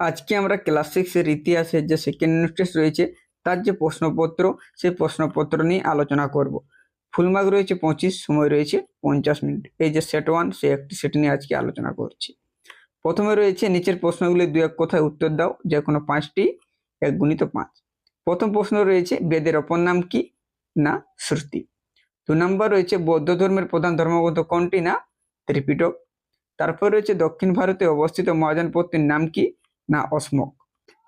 আজকে আমরা ক্লাস সিক্সের ইতিহাসের যে সেকেন্ড ইউনিট রয়েছে, তার যে প্রশ্নপত্র, সেই প্রশ্নপত্র নিয়ে আলোচনা করব। ফুল মার্ক রয়েছে পঁচিশ, সময় রয়েছে পঞ্চাশ মিনিট। এই যে সেট ওয়ান সে একটি সেট নিয়ে আজকে আলোচনা করছি। প্রথমে রয়েছে নিচের প্রশ্নগুলি দু এক কথায় উত্তর দাও, যে কোনো পাঁচটি, এক গুণিত পাঁচ। প্রথম প্রশ্ন রয়েছে, বেদের অপর নাম কি, না, শ্রুতি? দু নম্বর রয়েছে, বৌদ্ধ ধর্মের প্রধান ধর্মগ্রন্থ কোনটি, না, ত্রিপিটক? তারপর রয়েছে, দক্ষিণ ভারতে অবস্থিত মহাজনপত্তির নাম কি না অসমক।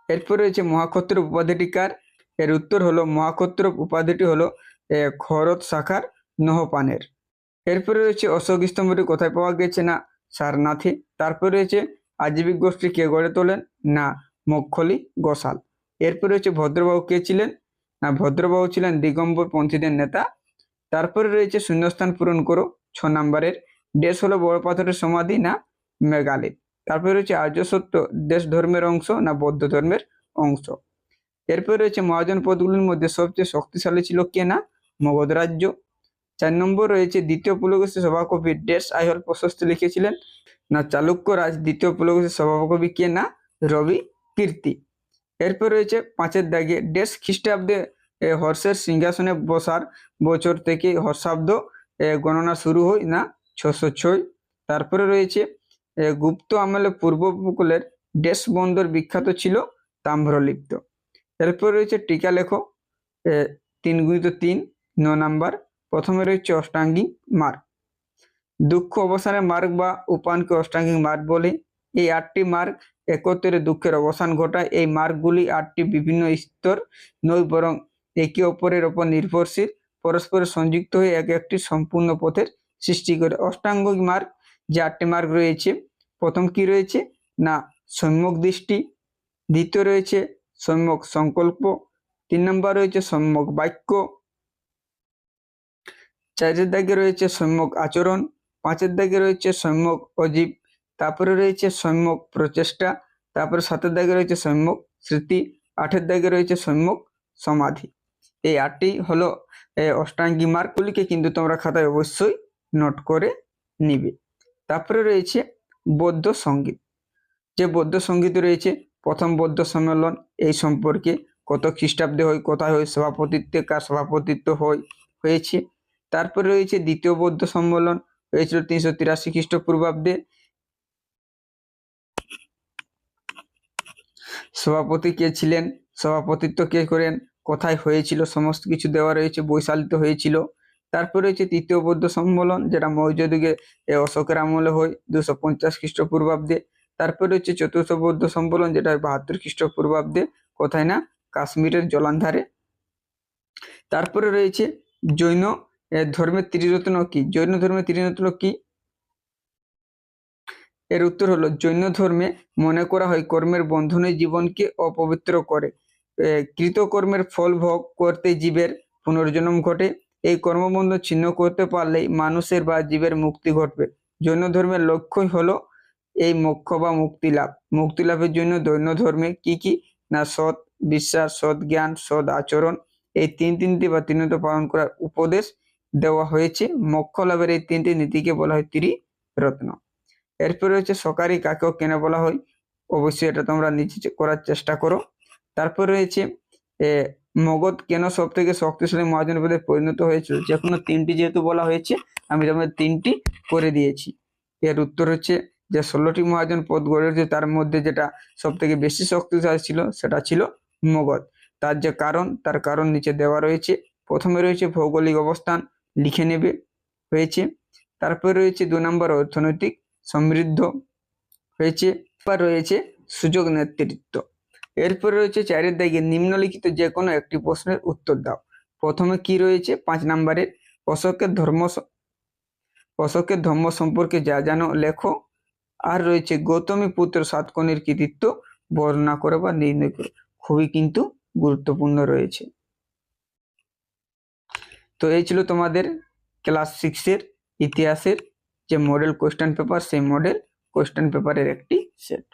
এরপর রয়েছে মহাক্ষত্র উপাধিটি কার এর উত্তর হলো মহাক্ষত্র উপাধিটি হলো খরত শাখার নহপানের। এরপরে রয়েছে অশোক স্তম্ভটি কোথায় পাওয়া গেছে? না, সারনাথে। তারপর রয়েছে, আজীবিক গোষ্ঠী কে গড়ে তোলেন? না মক্ষলি গোসাল। এরপর রয়েছে ভদ্রবাবু কে ছিলেন? না ভদ্রবাবু ছিলেন দিগম্বর পন্থীদের নেতা। তারপরে রয়েছে, শূন্যস্থান পূরণ করো, ছ নম্বরের। দেশ হলো বড় পাথরের সমাধি, না, মেঘালয়। তারপরে রয়েছে আর্য সত্য, দেশ ধর্মের অংশ না বৌদ্ধ ধর্মের অংশ। এরপর রয়েছে মহাজন পদগুলির মধ্যে সবচেয়ে শক্তিশালী ছিল কে না? মগধ রাজ্য। চার নম্বর রয়েছে দ্বিতীয় পুলকেশের সভাকবি ডেস আইহল প্রশস্তি লিখেছিলেন না চালুক্য রাজ দ্বিতীয় পুলকেশের সভাকবি কে না? রবি কীর্তি। এরপর রয়েছে পাঁচের দাগে ডেস খ্রিস্টাব্দে হর্ষের সিংহাসনে বসার বছর থেকে হর্ষাব্দ গণনা শুরু হয় না ছশো ছয়। তারপরে রয়েছে গুপ্ত আমলে পূর্ব উপকূলের ডেস বন্দর বিখ্যাত ছিল তাম্রলিপ্ত। এরপর রয়েছে টিকা লেখো তিন গুণিত তিন, ন নাম্বার, প্রথমে রয়েছে অষ্টাঙ্গিক মার্গ। দুঃখ অবসানে মার্গ বা উপানকে অষ্টাঙ্গিক মার্গ বলে। এই আটটি মার্গ একত্রে দুঃখের অবসান ঘটায়। এই মার্গগুলি আটটি বিভিন্ন স্তর নয়, বরং একে অপরের ওপর নির্ভরশীল পরস্পরের সংযুক্ত হয়ে এক একটি সম্পূর্ণ পথের সৃষ্টি করে। অষ্টাঙ্গিক মার্গ যে আটটি রয়েছে, প্রথম কি রয়েছে? না, সম্যক দৃষ্টি, দ্বিতীয় রয়েছে সম্যক সংকল্প, তিন নম্বর রয়েছে সম্যক বাক্য, চারের দাগে রয়েছে সম্যক আচরণ, পাঁচের দাগে রয়েছে সম্যক অজীব, তারপরে রয়েছে সম্যক প্রচেষ্টা, তারপরে সাতের দাগে রয়েছে সম্যক স্মৃতি, আটের দাগে রয়েছে সম্যক সমাধি। এই আটটি হলো অষ্টাঙ্গী মার্কগুলিকে কিন্তু তোমরা খাতায় অবশ্যই নোট করে নিবে। তারপরে রয়েছে বৌদ্ধ সংগীত। যে বৌদ্ধ সংগীত রয়েছে, প্রথম বৌদ্ধ সম্মেলন, এই সম্পর্কে কত খ্রিস্টাব্দে হয়, কোথায় হয়, সভাপতিত্বে কার সভাপতিত্ব হয়, হয়েছে। তারপরে রয়েছে দ্বিতীয় বৌদ্ধ সম্মেলন, হয়েছিল তিনশো তিরাশি খ্রিস্টপূর্বাব্দে। সভাপতি কে ছিলেন, সভাপতিত্ব কে করেন, কোথায় হয়েছিল, সমস্ত কিছু দেওয়া রয়েছে, বৈশালিত হয়েছিল। তারপরে রয়েছে তৃতীয় বৌদ্ধ সম্মেলন, যেটা মৌর্য যুগে অশোকের আমলে হয়, দুশো পঞ্চাশ খ্রিস্টপূর্বাব্দে। তারপরে রয়েছে চতুর্থ বৌদ্ধ সম্মেলন, যেটা বাহাত্তর খ্রিস্টপূর্বাব্দে, কোথায় না? কাশ্মীরের জলান্ধারে। তারপরে রয়েছে জৈন ধর্মের ত্রিরত্ন কি? জৈন ধর্মের ত্রিরত্ন কি? এর উত্তর হলো, জৈন ধর্মে মনে করা হয় কর্মের বন্ধনে জীবনকে অপবিত্র করে। কৃতকর্মের ফল ভোগ করতে জীবের পুনর্জন্ম ঘটে। এই কর্মবন্ধ ছিন্ন করতে পারলেই মানুষের বা জীবের মুক্তি ঘটবে। জৈন ধর্মের লক্ষ্যই হলো এই মোক্ষ বা মুক্তি লাভ মুক্তি লাভের জন্য জৈন ধর্মে কি কি? না, সৎ বিশ্বাস, সৎ জ্ঞান, সৎ আচরণ এই তিন তিনটি বা তিনটি পালন করার উপদেশ দেওয়া হয়েছে। মোক্ষ লাভের এই তিনটি নীতিকে বলা হয় ত্রিরত্ন। এরপরে রয়েছে সকারি, কাকেও কেন বলা হয়? অবশ্যই এটা তোমরা নিজে চে- করার চেষ্টা করো। তারপর রয়েছে মগধ কেন সব থেকে শক্তিশালী মহাজনপদে পরিণত হয়েছিল? যে কোনো তিনটি যেহেতু বলা হয়েছে, আমি তোমাদের তিনটি করে দিয়েছি। এর উত্তর হচ্ছে যে ষোলোটি মহাজন পদ গড়ে উঠেছে, তার মধ্যে যেটা সব থেকে বেশি শক্তিশালী ছিল, সেটা ছিল মগধ তার যে কারণ, তার কারণ নিচে দেওয়া রয়েছে। প্রথমে রয়েছে ভৌগোলিক অবস্থান, লিখে নেবে, হয়েছে। তারপরে রয়েছে দু নম্বর অর্থনৈতিক সমৃদ্ধ, হয়েছে। বা রয়েছে সুযোগ নেতৃত্ব। এরপরে রয়েছে চারের দাগে নিম্নলিখিত যে কোনো একটি প্রশ্নের উত্তর দাও। প্রথমে কি রয়েছে? পাঁচ নম্বরের অশোকের ধর্ম অশোকের ধর্ম সম্পর্কে যা জানো লেখো। আর রয়েছে গৌতমী পুত্র সাতকর্ণীর কৃতিত্ব বর্ণনা করো বা নির্ণয় করো। খুবই কিন্তু গুরুত্বপূর্ণ রয়েছে। তো এই ছিল তোমাদের ক্লাস সিক্সের ইতিহাসের যে মডেল কোশ্চেন পেপার, সেই মডেল কোশ্চেন পেপারের একটি সেট।